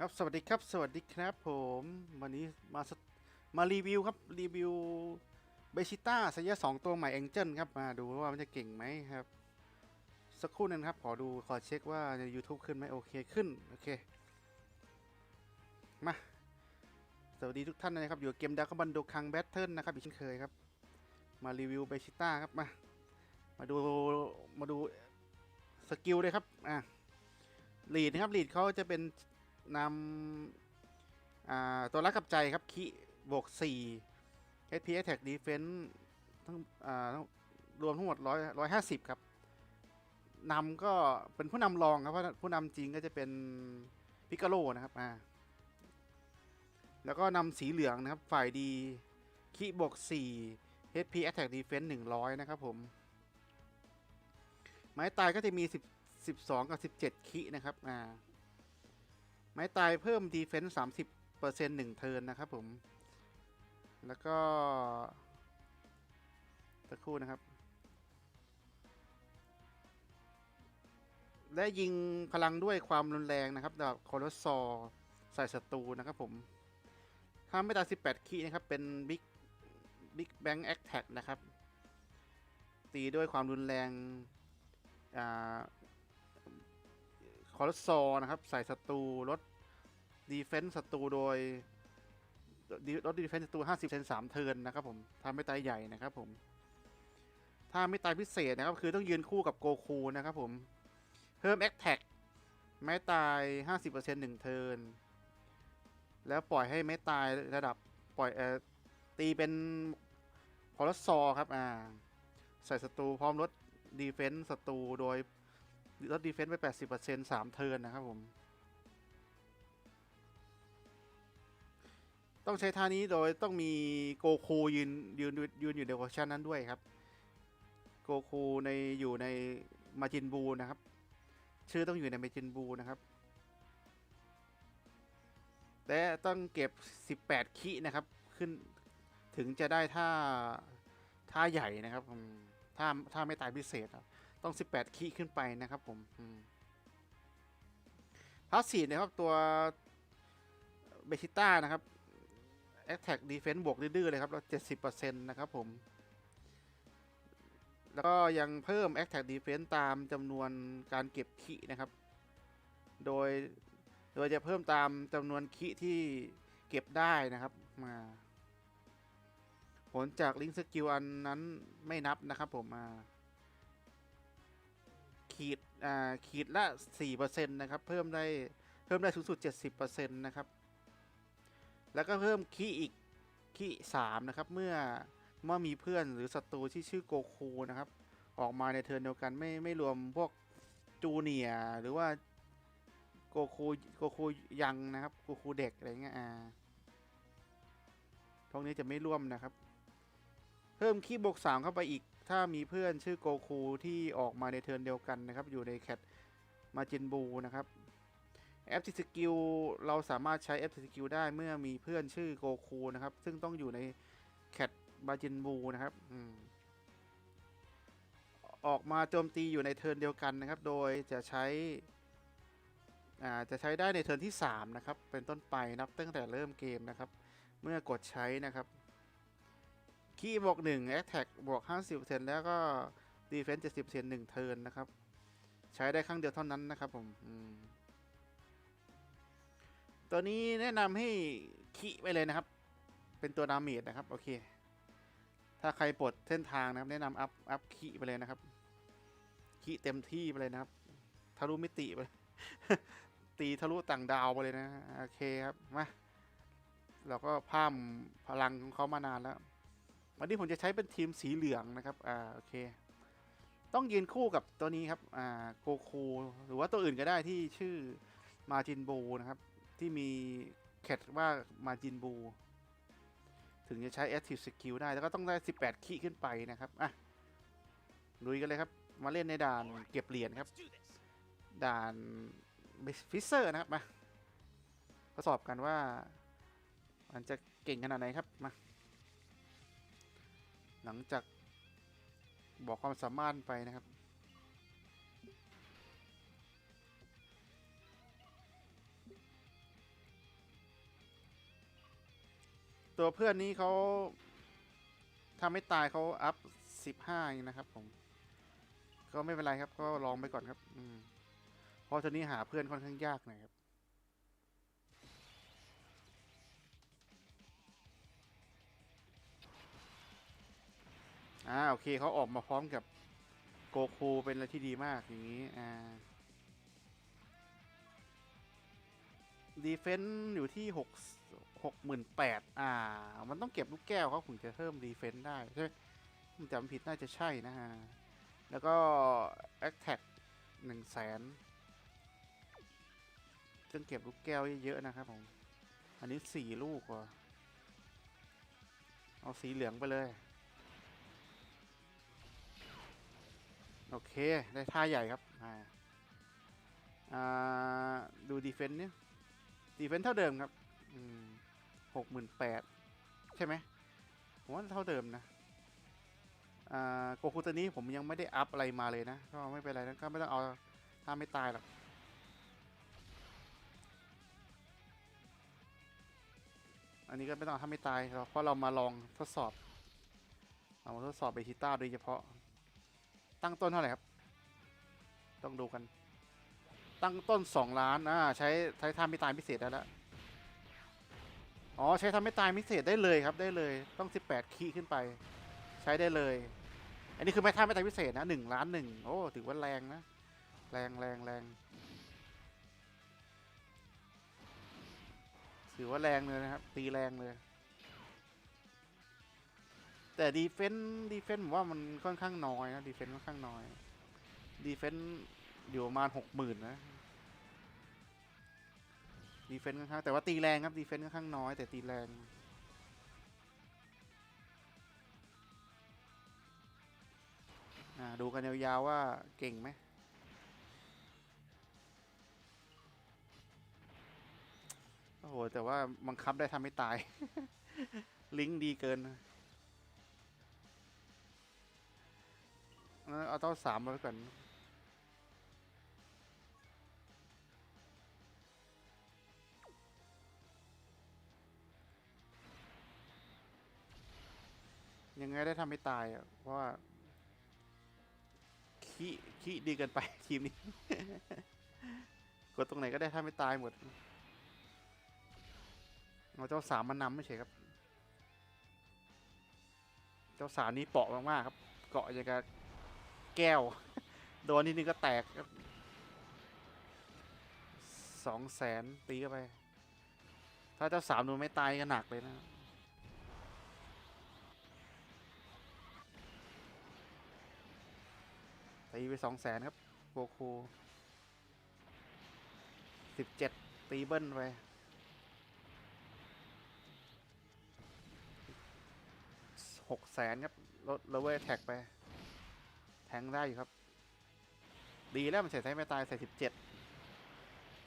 ครับสวัสดีครับ สวัสดีครับผมวันนี้มามารีวิวครับรีวิวเบชิต้าสยะสองตัวใหม่เอ็งเจิลครับมาดูว่ามันจะเก่งไหมครับ สักครู่นึงครับขอดูขอเช็คว่าใน YouTube ขึ้นไหมโอเคขึ้น โอเค มา สวัสดีทุกท่านนะครับ อยู่เกมดาร์คบันโดคังแบทเทิลนะครับอีกเช่นเคยครับ มารีวิวเบชิต้าครับมามาดูมาดูสกิลเลยครับอะลีดนะครับลีดเขาจะเป็น นำตัวรักกับใจครับคิบวก4 HP Attack Defense ทั้งอ่าทั้งรวมทั้งหมดร้อยร้อยห้าสิบครับนำก็เป็นผู้นำรองครับเพราะผู้นำจริงก็จะเป็นพิกาโลนะครับอ่าแล้วก็นำสีเหลืองนะครับฝ่ายดีคิบวก4 HP Attack Defense 100 นะครับผม ไม้ตายก็จะมี 10 12 กับ 17คินะครับอ่า ไม้ตายเพิ่มดีเฟนส์สามสิบเปอร์เซ็นต์หนึ่งเทิร์นนะครับผม แล้วก็สักครู่นะครับ และยิงพลังด้วยความรุนแรงนะครับดาบคอร์ซอใส่ศัตรูนะครับผมถ้าไม่ตาย18คีนะครับ เป็นบิ๊กบิ๊กแบง k ์แอคแท็กนะครับ ตีด้วยความรุนแรงอ่า คอร์ซอนะครับ ใส่ศัตรูลดดีเฟนส์ศัตรูโดยลดดีเฟนส์ศัตรู50เซน3เทิร์นนะครับผมถ้าไม่ตายใหญ่นะครับผม ถ้าไม่ตายพิเศษนะครับ คือต้องยืนคู่กับโกคูนะครับผม เพิ่มแอคแท็กแม้ตาย 50%หนึ่งเทิร์นแล้วปล่อยให้ไม่ตายระดับปล่อยเอ่อตีเป็นคอร์ซอครับ อ่า ใส่ศัตรูพร้อมลดดีเฟนส์ศัตรูโดย ลดดีเฟนส์ไป 80% 3เทิร์นนะครับผม ต้องใช้ท่านี้โดยต้องมีโกคูยืนยืนยืนอยู่ในโพชั่นนั้นด้วยครับ โกคูในอยู่ในมาจินบูนะครับ ชื่อต้องอยู่ในมาจินบูนะครับ และต้องเก็บ 18 คินะครับ ขึ้นถึงจะได้ท่าท่าใหญ่นะครับอืมท่าท่าไม่ตายพิเศษครับ ต้อง 18 คีย์ขึ้นไปนะครับผมพาสซีฟนะครับตัวเบชิต้านะครับ Attack Defense บวกดื้อๆเลยครับแล้ว70%นะครับผม แล้วก็ยังเพิ่ม Attack Defense ตามจำนวนการเก็บคีย์นะครับ โดย โดยจะเพิ่มตามจำนวนคีย์ที่เก็บได้นะครับมา ผลจากลิงก์สกิลอันนั้นไม่นับนะครับผมมา ขีดอ่าขีดละ4%นะครับ เพิ่มได้เพิ่มได้สูงสุด 70%นะครับ แล้วก็เพิ่มคีอีกคีย์3นะครับ เมื่อเมื่อมีเพื่อนหรือศัตรูที่ชื่อโกคูนะครับ ออกมาในเทิร์นเดียวกันไม่ไม่รวมพวกจูเนียหรือว่าโกคูโกคูยังนะครับโกคูเด็กอะไรเงี้ยอ่าพวกนี้จะไม่ร่วมนะครับ เพิ่มคีย์บวก3เข้าไปอีก ถ้ามีเพื่อนชื่อโกคูที่ออกมาในเทิร์นเดียวกันนะครับ อยู่ในแคทมาจินบูนะครับแอปติสกิลเราสามารถใช้แอปติสกิลได้เมื่อมีเพื่อนชื่อโกคูนะครับ ซึ่งต้องอยู่ในแคทมาจินบูนะครับอืมออกมาโจมตีอยู่ในเทิร์นเดียวกันนะครับ โดยจะใช้อ่าจะใช้ได้ในเทิร์นที่ 3 นะครับ เป็นต้นไปนับตั้งแต่เริ่มเกมนะครับ เมื่อกดใช้นะครับ คีย์บวกหนึ่งแอ t แท็กบวกห้าสิบเปอร์เซ็นต์แล้วก็ดีเฟนส์เจ็ดสิบเปอร์เซ็นต์หนึ่งเทิร์นนะครับ ใช้ได้ครั้งเดียวเท่านั้นนะครับผมมตัวนี้แนะนำให้คีไปเลยนะครับ เป็นตัวดาเมจนะครับ โอเค ถ้าใครปลดเส้นทางนะครับ แนะนำอัพอัพคีไปเลยนะครับคีเต็มที่ไปเลยนะครับ ทะลุมิติไปตีทะลุต่างดาวไปเลยนะ โอเคครับ มา เราก็พามพลังของเขามานานแล้ว วันนี้ผมจะใช้เป็นทีมสีเหลืองนะครับอ่าโอเค ต้องยืนคู่กับตัวนี้ครับอ่าโกคูหรือว่าตัวอื่นก็ได้ที่ชื่อมาจินบูนะครับ ที่มีแคทว่ามาจินบู ถึงจะใช้ Active Skill ได้ แล้วก็ต้องได้ 18 ขีขึ้นไปนะครับ อะลุยกันเลยครับ มาเล่นในด่านเก็บเหรียญครับ ด่านฟิเซอร์นะครับ มาทดสอบกันว่า มันจะเก่งขนาดไหนครับ มา หลังจากบอกความสามารถไปนะครับ ตัวเพื่อนนี้เขาถ้าไม่ตายเขาอัพ 15อย่านะครับผม ก็ไม่เป็นไรครับ ก็ลองไปก่อนครับเพราะตอนนี้หาเพื่อนค่อนข้างยากนะครับ อ่าโอเคเขาออกมาพร้อมกับโกคูเป็นอะไรที่ดีมากอย่างนี้อ่าดีเฟนต์อยู่ที่หกหกหมื่นแปดอ่า มันต้องเก็บลูกแก้วเขาถึงจะเพิ่มดีเฟนต์ได้ใช่ไหมจำผิดน่าจะใช่นะฮะ แล้วก็ Attack หนึ่งแสนซึ่งเก็บลูกแก้วเยอะๆนะครับผม อันนี้สี่ลูกว่ะเอาสีเหลืองไปเลย โอเค ได้ท่าใหญ่ครับดูดีเฟนต์เนี่ยดีเฟนต์เท่าเดิมครับหกหมื่นแปดใช่ไหมผมว่าเท่าเดิมนะโกคูตัวนี้ผมยังไม่ได้อัพอะไรมาเลยนะ ก็ไม่เป็นไรนะก็ไม่ต้องเอาถ้าไม่ตายหรอกอันนี้ก็ไม่ต้องเอาถ้าไม่ตายเพราะเรามาลองทดสอบ เรามาทดสอบเบชิต้าโดยเฉพาะ ตั้งต้นเท่าไหร่ครับ ต้องดูกัน ตั้งต้นสองล้านอ่าใช้ใช้ทำไม่ตายพิเศษได้แล้วอ๋อใช้ทำไม่ตายพิเศษได้เลยครับได้เลยต้องสิบแปดคีขึ้นไป ใช้ได้เลย อันนี้คือไม่ท่าไม่ตายพิเศษนะหนึ่งล้านหนึ่งโอ้ถือว่าแรงนะ แรงแรงแรงถือว่าแรงเลยนะครับ ตีแรงเลย แต่ดีเฟนต์ดีเฟนต์ผมว่ามันค่อนข้างน้อยนะดีเฟนต์ค่อนข้างน้อยดีเฟนต์อยู่ประมาณหกหมื่นนะดีเฟนต์ค่อนข้างแต่ว่าตีแรงครับดีเฟนต์ค่อนข้างน้อยแต่ตีแรงอ่าดูกันยาวๆว่าเก่งไหมโอ้โห แต่ว่าบังคับได้ทำให้ตาย ลิงก์ดีเกิน เอาเต้าสามมาไว้ก่อนยังไงได้ทำให้ตายอะเพราะว่าขี้ขี้ดีเกินไปทีมนี้ กดตรงไหนก็ได้ทำให้ตายหมดเอาเจ้าสามมานนำไม่ใช่ครับ เจ้าสามนี้เปาะมากๆครับ เกาะอย่างกับ แก้ว โดนนิดนึงก็แตกครับสองแสนตีเข้าไป ถ้าเจ้าสามโดนไม่ตายก็หนักเลยนะ ตีไปสองแสนครับโกคูสิบเจ็ดตีเบิ้ลไปหกแสนครับลดเลเวลแท็กไป แทงได้อยู่ครับ ดีแล้วมันใส่ไทยไม่ตายใส่สิบเจ็ด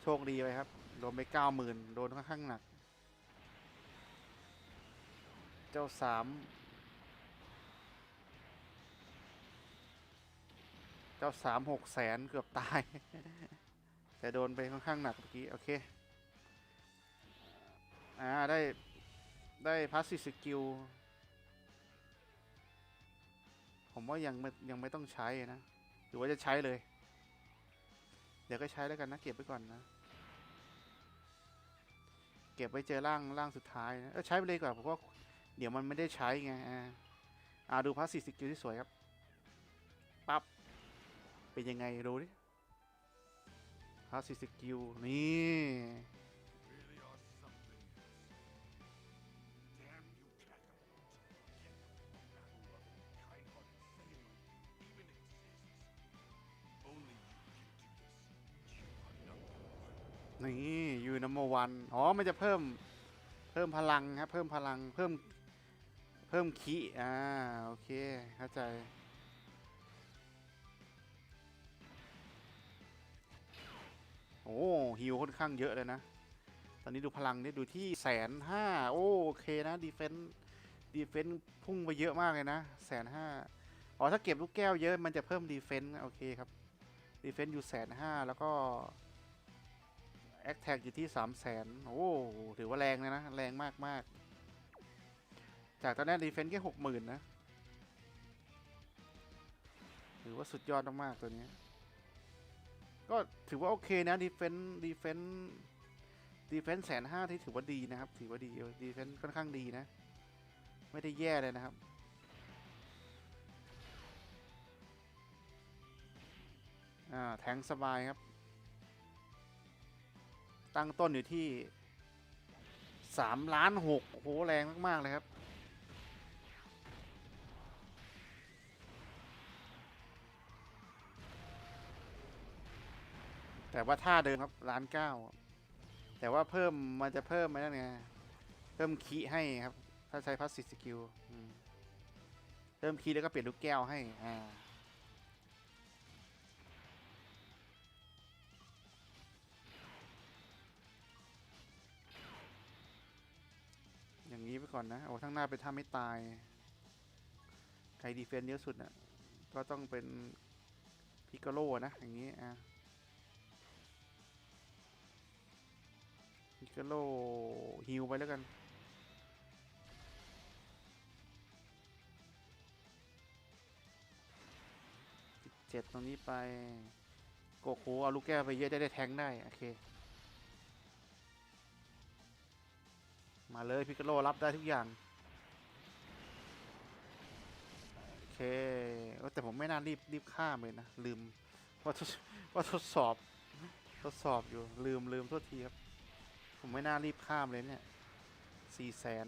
โชคดีไปครับ โดนไปเก้าหมื่นโดนค่อนข้างหนัก เจ้าสามเจ้าสามหกแสนเกือบตาย แต่โดนไปค่อนข้างหนักเมื่อกี้ โอเค อ่า ได้ได้พาสซีสกิล ผมว่ายังไม่ยังไม่ต้องใช้นะหรือว่าจะใช้เลย เดี๋ยวก็ใช้แล้วกันนะเก็บไว้ก่อนนะ เก็บไว้เจอร่างร่างสุดท้ายนะใช้ไปเลยก่อนเพราะว่าเดี๋ยวมันไม่ได้ใช้ไงอ่าดูพาสซีฟสกิลที่สวยครับปั๊บเป็นยังไงดูดิพาสซีฟสกิลนี่ นี่ยูนัมเบอร์วันอ๋อมันจะเพิ่มเพิ่มพลังครับเพิ่มพลังเพิ่มเพิ่มคีอ่าโอเคเข้าใจโอ้ฮิวค่อนข้างเยอะเลยนะ ตอนนี้ดูพลังนี่ดูที่แสนห้าโอเคนะดีเฟนต์ดีเฟนต์พุ่งไปเยอะมากเลยนะแสนห้าอ๋อถ้าเก็บลูกแก้วเยอะมันจะเพิ่มดีเฟนต์โอเคครับดีเฟนต์อยู่แสนห้าแล้วก็ แอคแท็กอยู่ที่สามแสนโอ้ถือว่าแรงเลยนะ แรงมากมากจากตอนแรกดีเฟนซ์แค่หกหมื่นนะถือว่าสุดยอดมากๆตัวนี้ ก็ถือว่าโอเคนะดีเฟนซ์ดีเฟนซ์ดีเฟนซ์แสนห้าที่ถือว่าดีนะครับ ถือว่าดีดีเฟนซ์ค่อนข้างดีนะ ไม่ได้แย่เลยนะครับอ่าแทงสบายครับ ตั้งต้นอยู่ที่สามล้านหกโอ้โห แรงมาก ๆ เลยครับ แต่ว่าท่าเดิมครับล้านเก้าแต่ว่าเพิ่มมันจะเพิ่มไหมนั่นไง เพิ่มคีให้ครับ ถ้าใช้พาสซีฟสกิลเพิ่มคีแล้วก็เปลี่ยนลูกแก้วให้อ่า อย่างนี้ไปก่อนนะ โอ้ทั้งหน้าเป็นท่าไม่ตาย ใครดีเฟนเยอะสุดน่ะ ก็ต้องเป็นพิกโลนะ อย่างนี้อะพิกโลฮิวไปแล้วกันเจ็ดตรงนี้ไปโกโคเอาลูกแก้วไปเยอะได้ได้แทงได้ โอเค มาเลยพิกโลรับได้ทุกอย่าง โอเคแต่ผมไม่น่ารีบรีบข้ามเลยนะ ลืมว่าทดว่าทดสอบทดสอบอยู่ลืมลืมโทษทีครับ ผมไม่น่ารีบข้ามเลยเนี่ยสี่แสน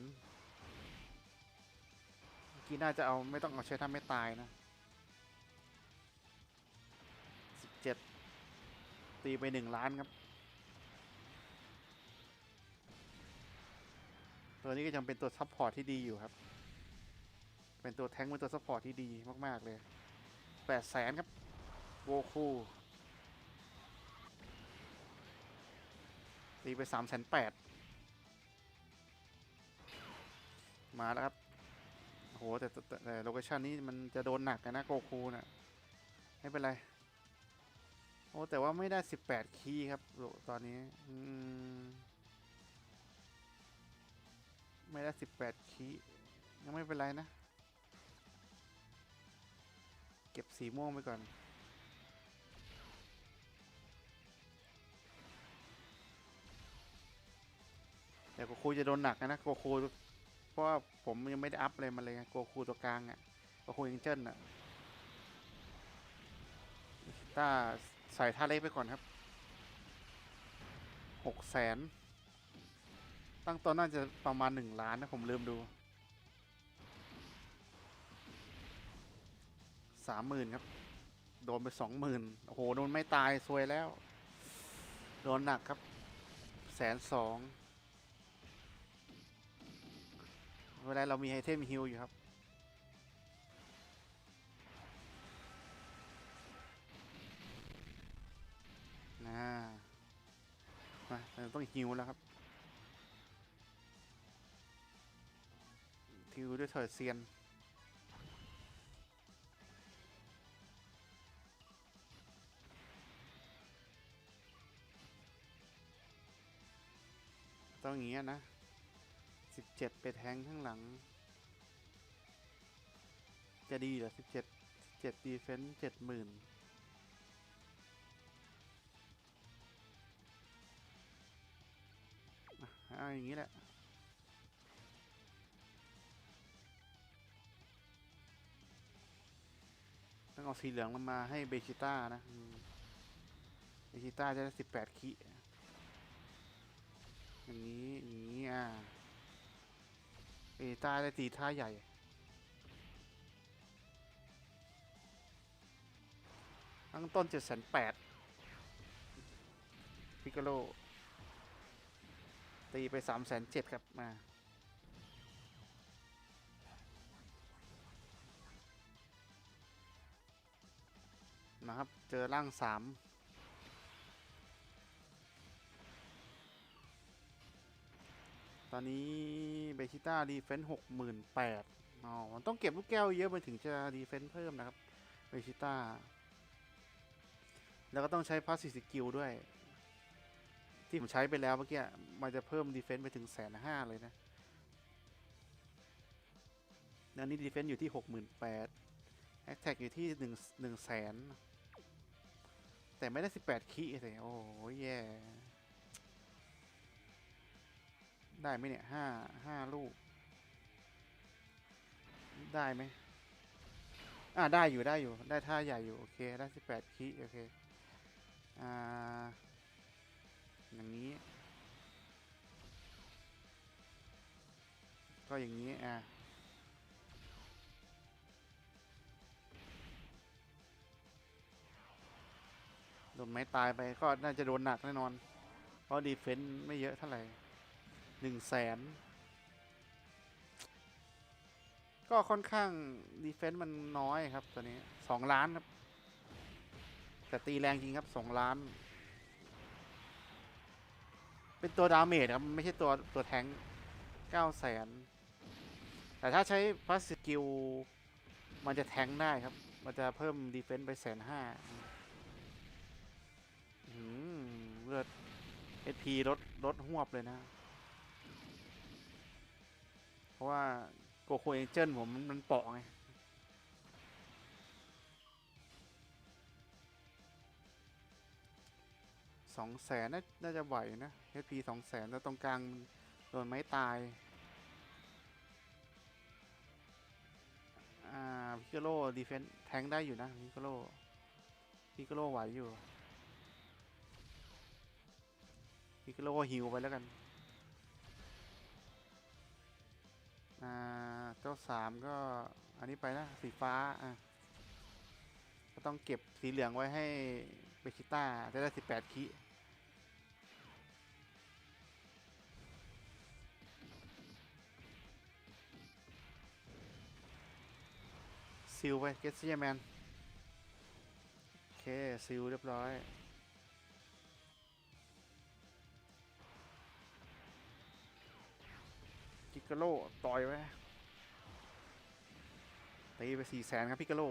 เมื่อกี้น่าจะเอาไม่ต้องเอาใช้ทำไม่ตายนะสิบเจ็ดตีไปหนึ่งล้านครับ ตัวนี้ก็ยังเป็นตัวซัพพอร์ตที่ดีอยู่ครับ เป็นตัวแท้งเป็นตัวซัพพอร์ตที่ดีมาก ๆ เลยแปดแสนครับ โวคูตีไปสามแสนแปดมาแล้วครับโหแต่แต่แต่โลเคชันนี้มันจะโดนหนักนะโกคูน่ะไม่เป็นไร โอ้แต่ว่าไม่ได้สิบแปดคีย์ครับ ตอนนี้ อืม ไม่ได้สิบแปดคีย์ยังไม่เป็นไรนะ เก็บสีม่วงไปก่อน แต่โกคูจะโดนหนักนะโกคูเพราะว่าผมยังไม่ได้อัพอะไรมาเลยโกคูตัวกลางอะ่ะโกคูยังเจิ้นอะต้าใส่ท่าเล็กไปก่อนครับหกแสน ตั้งต้นน่าจะประมาณหนึ่งล้านนะ ผมลืมดูสามหมื่นครับ โดนไปสองหมื่นโอ้โห โดนไม่ตาย ซวยแล้ว โดนหนักครับแสนสองเวลาเรามีไอเทมฮิลอยู่ครับนะมาเราต้องฮิวแล้วครับ ฮิวด้วยเถิดเซียน ต้องอย่างเงี้ยนะสิบเจ็ดไปแทงข้างหลัง จะดีเหรอสิบเจ็ดเจ็ดดีเฟนส์เจ็ดหมื่นเอาอย่างนี้แหละ ต้องเอาสีเหลืองลงมาให้เบชิต้านะเบชิต้าจะได้สิบแปดขีอย่างนี้อย่างนี้อ่าเบชิต้าได้ตีท่าใหญ่ตั้งต้นเจ็ดแสนแปดพิกาโลตีไปสามแสนเจ็ดครับมา นะครับ เจอร่างสามตอนนี้เบชิต้าดีเฟนส์หกหมื่นแปดอ๋อมันต้องเก็บลูกแก้วเยอะมันถึงจะดีเฟนส์เพิ่มนะครับเบชิต้า แล้วก็ต้องใช้พาสซีสกิลด้วย ที่ผมใช้ไปแล้วเมื่อกี้ มันจะเพิ่มดีเฟนส์ไปถึงแสนห้าเลยนะแล้วนี่ดีเฟนซ์อยู่ที่หกหมื่นแปดแอคแท็กอยู่ที่หนึ่งหนึ่งแสน แต่ไม่ได้สิบแปดคีย์สิโอ้ยแย่ ได้ไหมเนี่ยห้าห้าลูก ได้ไหมอ่าได้อยู่ได้อยู่ได้ท่าใหญ่อยู่ โอเค ได้สิบแปดคีโอเค อ่า อย่างนี้ ก็อย่างนี้ อ่า นไม้ตายไปก็น่าจะโดนหนักแน่นอน เพราะดีเฟนต์ไม่เยอะเท่าไหร่หนึ่งแสนก็ค่อนข้างดีเฟนต์มันน้อยครับตอนนี้สองล้านครับ แต่ตีแรงจริงครับสองล้าน เป็นตัวดาเมจครับ ไม่ใช่ตัวตัวแทงเก้าแสนแต่ถ้าใช้พัสกิลมันจะแทงได้ครับ มันจะเพิ่มดีเฟนต์ไปแสนห้า เลือด HP ลดลดหวบเลยนะ เพราะว่าโกโคเอเจนผมมันเปาะไงสองแสนน่าจะไหวนะ HP สองแสนแล้วตรงกลางโดนไม้ตาย อ่าพิกโลดีเฟนแทงได้อยู่นะพิกโลพิกโลไหวอยู่ พิกโลฮิวไปแล้วกันอ่าเจ้าสามก็อันนี้ไปนะสีฟ้าอะก็ต้องเก็บสีเหลืองไว้ให้เบคิต้าจะได้สิบแปดคิซิลไปเกสเซียแมน โอเค ซิลเรียบร้อย พิกาโลต่อยไว้ตีไปสี่แสนครับพิกาโล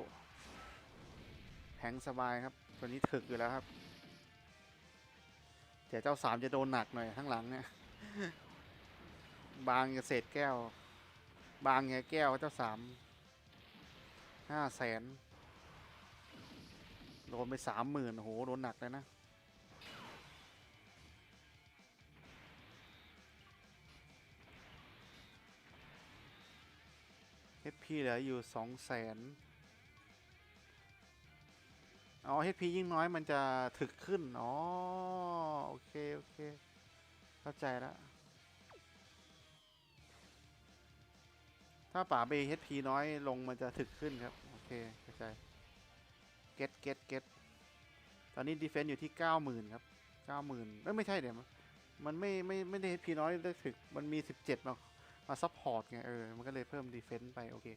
แทงสบายครับ ตัวนี้ถึกอยู่แล้วครับเดี๋ยวเจ้าสามจะโดนหนักหน่อยข้างหลังเนี่ย บางกับเศษแก้ว บางไงแก้วเจ้าสามห้าแสนโดนไปสามหมื่นโหโดนหนักเลยนะ HP เหลืออยู่สองแสนอ๋อ HP ยิ่งน้อยมันจะถึกขึ้น อ๋อ โอเค โอเค เข้าใจแล้ว ถ้าป่าเบ HP น้อยลงมันจะถึกขึ้นครับ โอเค เข้าใจ เก็ตเก็ตเก็ตตอนนี้ดีเฟน s ์อยู่ที่เก้าหมื่นครับเก้าหมื่นไม่ใช่เดี๋ยวมันไม่ไม่ไม่ได้ HP น้อยได้ถึก มันมีสิบเจ็ดมา มาซัพพอร์ตไงเออ มันก็เลยเพิ่มดีเฟน s ์ไปโอเค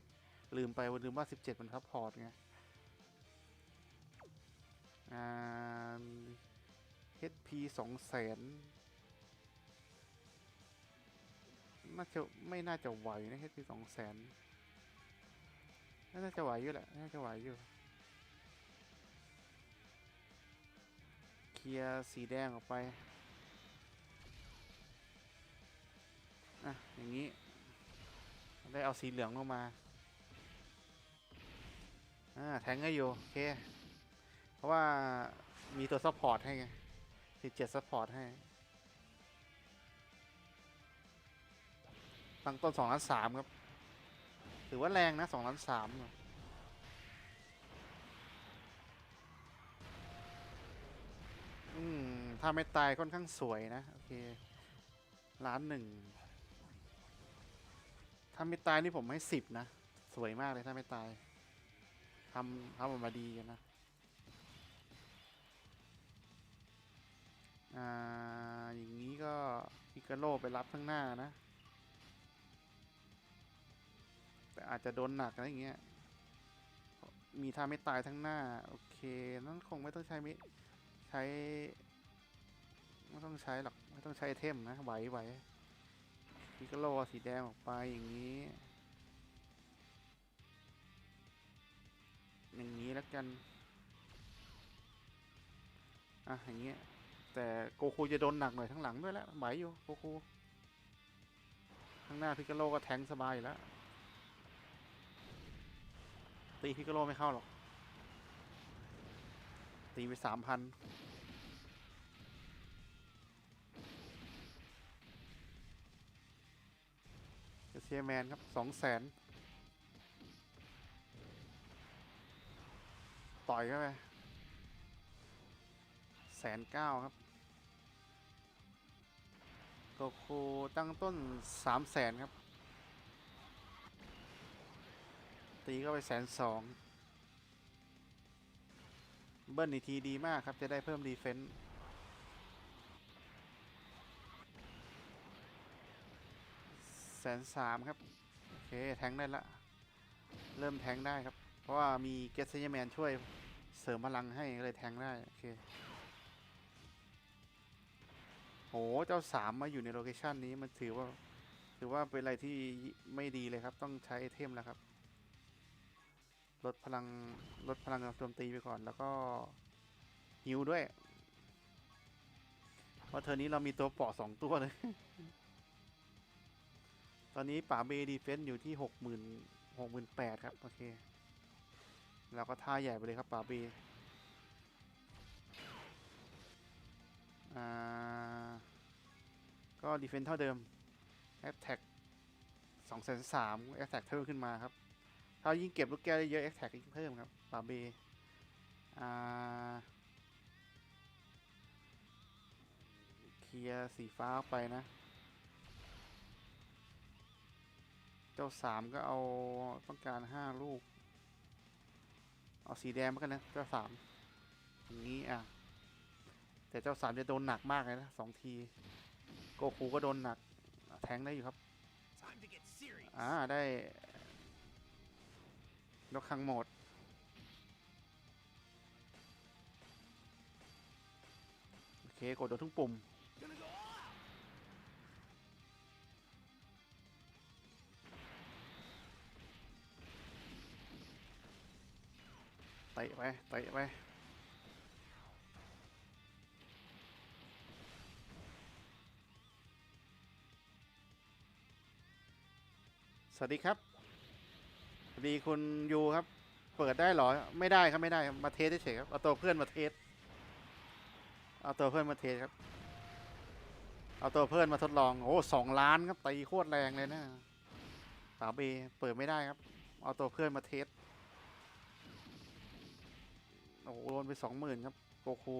ลืมไปว่าลืมว่า 17 มันซัพพอร์ตไงอ่า HP สองแสนน่าจะไม่น่าจะไหวนะ HP สองแสนน่าจะไหวอยู่แหละ น่าจะไหวอยู่ เคลียร์สีแดงออกไป อะ อย่างนี้ ได้เอาสีเหลืองลงมา อ่า แทงก็อยู่ โอเค เพราะว่ามีตัวซัพพอร์ตให้ไงสิบเจ็ดซัพพอร์ตให้ ตั้งต้นสองล้านสามครับ ถือว่าแรงนะสองล้านสามอืม ถ้าไม่ตายค่อนข้างสวยนะ โอเคล้านหนึ่ง ถ้าไม่ตายนี่ผมให้สิบนะ สวยมากเลยถ้าไม่ตายทำทำออกมาดีนะอ่าอย่างนี้ก็พิกาโลไปรับข้างหน้านะ แต่อาจจะโดนหนักอะไรอย่างเงี้ยมีท่าไม่ตายทั้งหน้า โอเค นั่นคงไม่ต้องใช้มิใช้ ไม่ต้องใช้หรอก ไม่ต้องใช้เทมนะไหวไหว พิกโลสีแดงออกไปอย่างนี้ อย่างนี้แล้วกัน อะอย่างเงี้ย แต่โกคูจะโดนหนักหน่อยทั้งหลังด้วยแหละไหวอยู่โกคูข้างหน้าพิกโลก็แทงสบายอยู่แล้ว ตีพิกโลไม่เข้าหรอก ตีไปสามพัน เซียแมนครับสองแสนต่อยเข้าไปแสนเก้าครับโกคูตั้งต้นสามแสนครับ ตีก็ไปแสนสองเบิ้ลอีกทีดีมากครับ จะได้เพิ่มดีเฟนต์ แสนสามครับ โอเค แทงได้ละ เริ่มแทงได้ครับ เพราะว่ามีเกสเซยแมนช่วยเสริมพลังให้ก็เลยแทงได้ โอเคโหเจ้าสามมาอยู่ในโลเคชันนี้มันถือว่า ถือว่าเป็นอะไรที่ไม่ดีเลยครับ ต้องใช้ไอเทมแล้วครับ ลดพลัง ลดพลังการโจมตีไปก่อน แล้วก็ฮิวด้วย เพราะเทอร์นี้เรามีตัวเปราะสองตัวเลย ตอนนี้ป่าเบดีเฟนต์อยู่ที่หกหมื่นหกหมื่นแปดครับ โอเคแล้วก็ท่าใหญ่ไปเลยครับป่าเบอ่าก็ดีเฟนต์เท่าเดิมแอตแทกสองแสนสามแอตแทกเพิ่มขึ้นมาครับ ถ้ายิ่งเก็บลูกแก้วได้เยอะแอตแทกยิ่งเพิ่มครับป่าเบอ่าเคลียร์สีฟ้าไปนะ เจ้าสามก็เอาต้องการห้าลูก เอาสีแดงมากันนะเจ้าสามอย่างนี้อะ แต่เจ้าสามจะโดนหนักมากเลยนะสองที โกคูก็โดนหนัก แทงได้อยู่ครับ Time to get serious. อ่า ได้ยกคังโหมดโอเค กดโดนทุกปุ่ม เตะไปเตะไปสวัสดีครับสวัสดีคุณยูครับ เปิดได้หรอ ไม่ได้ครับไม่ได้มาเทสเฉยครับ เอาตัวเพื่อนมาเทส เอาตัวเพื่อนมาเทสครับ เอาตัวเพื่อนมาทดลอง โอ้สองล้านครับตีโคตรแรงเลยนะสาวเบเปิดไม่ได้ครับ เอาตัวเพื่อนมาเทส อ้โหโดนไปสองหมื่นครับโกคู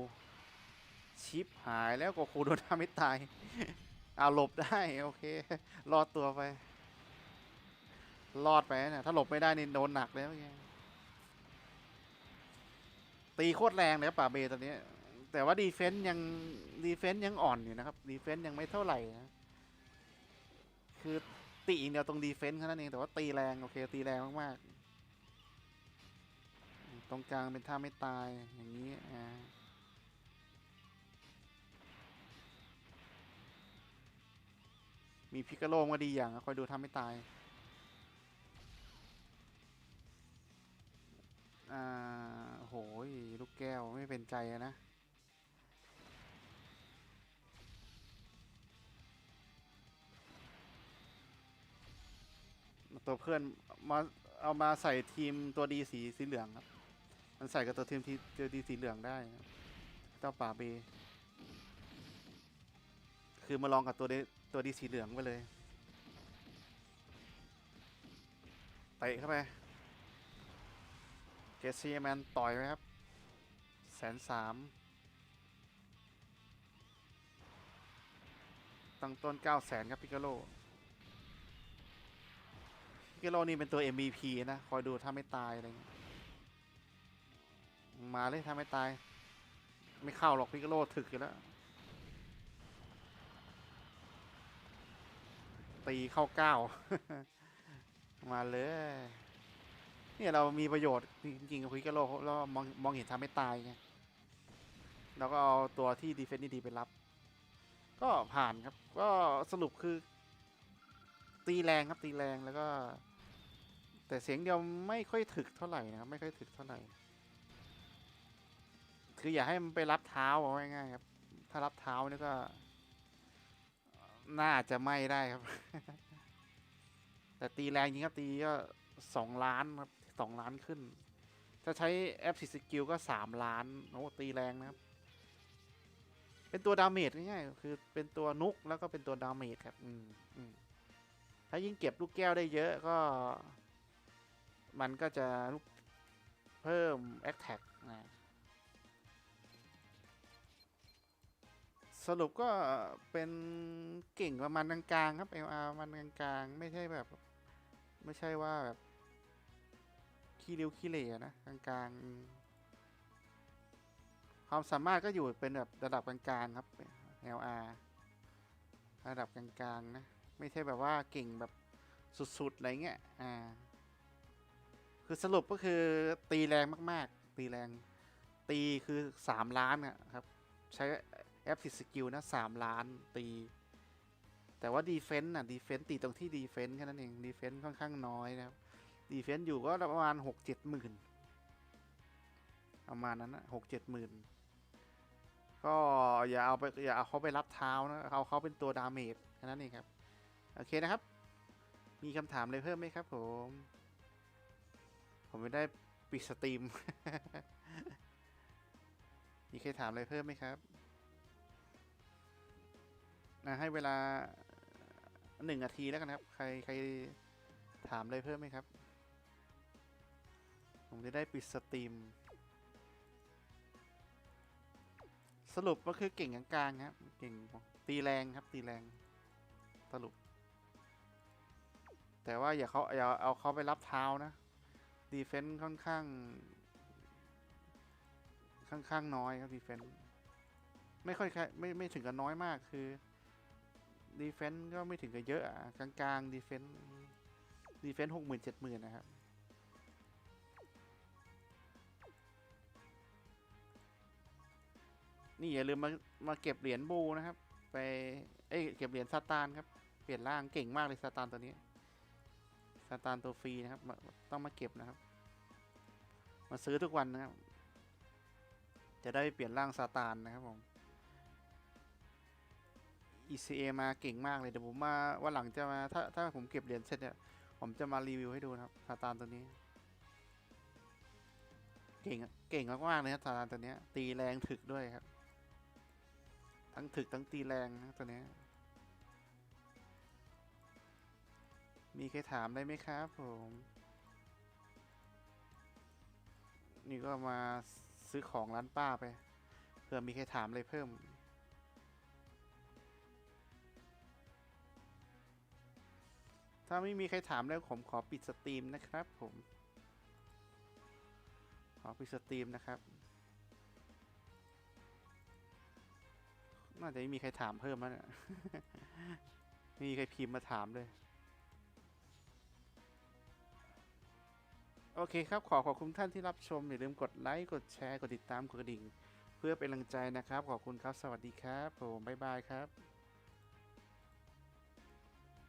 ชิปหายแล้วโกคูโดนทำให้ตาย เอาหลบได้โอเค รอดตัวไป รอดไปนะถ้าหลบไม่ได้นี่โดนหนักเลยเมื่อกี้ตีโคตรแรงเลยครับป่าเบตอนนี้ แต่ว่าดีเฟนต์ยังดีเฟนต์ยังอ่อนอยู่นะครับดีเฟนต์ยังไม่เท่าไหร่นะคือตีอย่างเดียวตรงดีเฟนต์แค่นั้นเองแต่ว่าตีแรงโอเคตีแรงมากๆ รงกลางเป็นท่าไม่ตายอย่างนี้อ่ามีพิกาโลมก็ดีอย่างคอยดูท่าไม่ตายอ่าโหยลูกแก้วไม่เป็นใจนะตัวเพื่อนมาเอามาใส่ทีมตัวดีสีสีเหลืองครับ มันใส่กับตัวทีมที่ตัวดีสีเหลืองได้เจ้าป่าเบคือมาลองกับตัวดีตัวดีสีเหลืองไปเลยเตะเข้าไปเจสซี่แมนต่อยไหมครับแสนสามตั้งต้นเก้าแสนครับ พิกาโล พิกาโลนี่เป็นตัว MVP นะ คอยดูถ้าไม่ตายอะไรเงี้ย มาเลยถ้าไม่ตาย ไม่เข้าหรอกพิกโลถึกอยู่แล้ว ตีเข้าเก้า มาเลย เนี่ยเรามีประโยชน์จริงๆกับพิกโลแล้วมองมองเห็นทำให้ตายไงแล้วก็เอาตัวที่ดีเฟนซ์ดีๆไปรับ ก็ผ่านครับ ก็สรุปคือ ตีแรงครับตีแรงแล้วก็ แต่เสียงเดียวไม่ค่อยถึกเท่าไหร่นะครับไม่ค่อยถึกเท่าไหร่ คืออย่าให้มันไปรับเท้าเอาง่ายๆครับ ถ้ารับเท้านี่ก็ น่าจะไม่ได้ครับ แต่ตีแรงจริงครับตีก็สองล้านครับสองล้านขึ้น ถ้าใช้แอปสิสกิลก็สามล้านโอ้ตีแรงนะครับ เป็นตัวดาเมจง่ายๆคือเป็นตัวนุกแล้วก็เป็นตัวดาเมจครับ อืมอืมถ้ายิ่งเก็บลูกแก้วได้เยอะก็ มันก็จะเพิ่มแอคแท็กนะ สรุปก็เป็นเก่งประมาณกลางๆครับ LR ประมันกลางๆ ไม่ใช่แบบ ไม่ใช่ว่าแบบขี้ริ้วขี้เหร่นะกลางๆ ความสามารถก็อยู่เป็นแบบระดับกลางๆครับ LR ระดับกลางๆนะ ไม่ใช่แบบว่าเก่งแบบสุดๆอะไรเงี้ย อ่า คือสรุปก็คือตีแรงมาก ๆ ตีแรง ตีคือสามล้านอะครับ ใช้ แอปติดสกิลนะสามล้านตี แต่ว่าดีเฟนต์น่ะดีเฟนต์ตีตรงที่ดีเฟนต์แค่นั้นเองดีเฟนต์ค่อนข้างน้อยนะครับดีเฟนต์อยู่ก็ประมาณหกเจ็ดหมื่นประมาณนั้นนะหกเจ็ดหมื่นก็อย่าเอาไปอย่าเอาเขาไปรับเท้านะเอาเขาเป็นตัวดาเมจแค่นั้นเองครับ โอเคนะครับ มีคำถามอะไรเพิ่มไหมครับผม ผมไม่ได้ปิดสตรีม มีใครถามอะไรเพิ่มไหมครับ นะให้เวลาหนึ่งนาทีแล้วกันครับ ใครใครถามอะไรเพิ่มไหมครับ ผมจะได้ปิดสตรีม สรุปก็คือเก่งกลางๆครับ เก่งตีแรงครับ ตีแรง สรุป แต่ว่าอย่าเขาอย่าเอาเขาไปรับเท้านะ ดีเฟนต์ค่อนข้าง ค่อนข้างน้อยครับดีเฟนต์ไม่ค่อยไม่ไม่ถึงกับน้อยมากคือ ดีเฟนต์ก็ไม่ถึงกับเยอะอะกลางๆดีเฟนต์ดีเฟนต์หกหมื่นเจ็ดหมื่นนะครับ นี่อย่าลืมมามาเก็บเหรียญบูนะครับ ไป เอ้ยเก็บเหรียญซาตานครับ เปลี่ยนร่างเก่งมากเลยซาตานตัวนี้ซาตานตัวฟรีนะครับ ต้องมาเก็บนะครับ มาซื้อทุกวันนะครับ จะได้เปลี่ยนร่างซาตานนะครับผม ECA มาเก่งมากเลยเดี๋ยวผมมาว่าหลังจะมาถ้าถ้าผมเก็บเหรียญเสร็จเนี่ยผมจะมารีวิวให้ดูนะครับซาตานตัวนี้ เก่งเก่งมากๆเลยครับซาตานตัวนี้ตีแรงถึกด้วยครับ ทั้งถึกทั้งตีแรงนะตัวนี้ มีใครถามได้ไหมครับผมนี่ก็มาซื้อของร้านป้าไปเผื่อมีใครถามอะไรเพิ่ม ถ้าไม่มีใครถามแล้วผมขอปิดสตรีมนะครับผม ขอปิดสตรีมนะครับ น่าจะไม่มีใครถามเพิ่มแล้วเนี่ยไม่มีใครพิมพ์มาถามเลย โอเคครับ ขอขอบคุณท่านที่รับชม อย่าลืมกดไลค์ กดแชร์ กดติดตาม กดกระดิ่ง เพื่อเป็นกำลังใจนะครับ ขอบคุณครับ สวัสดีครับ ผม บ๊ายบายครับ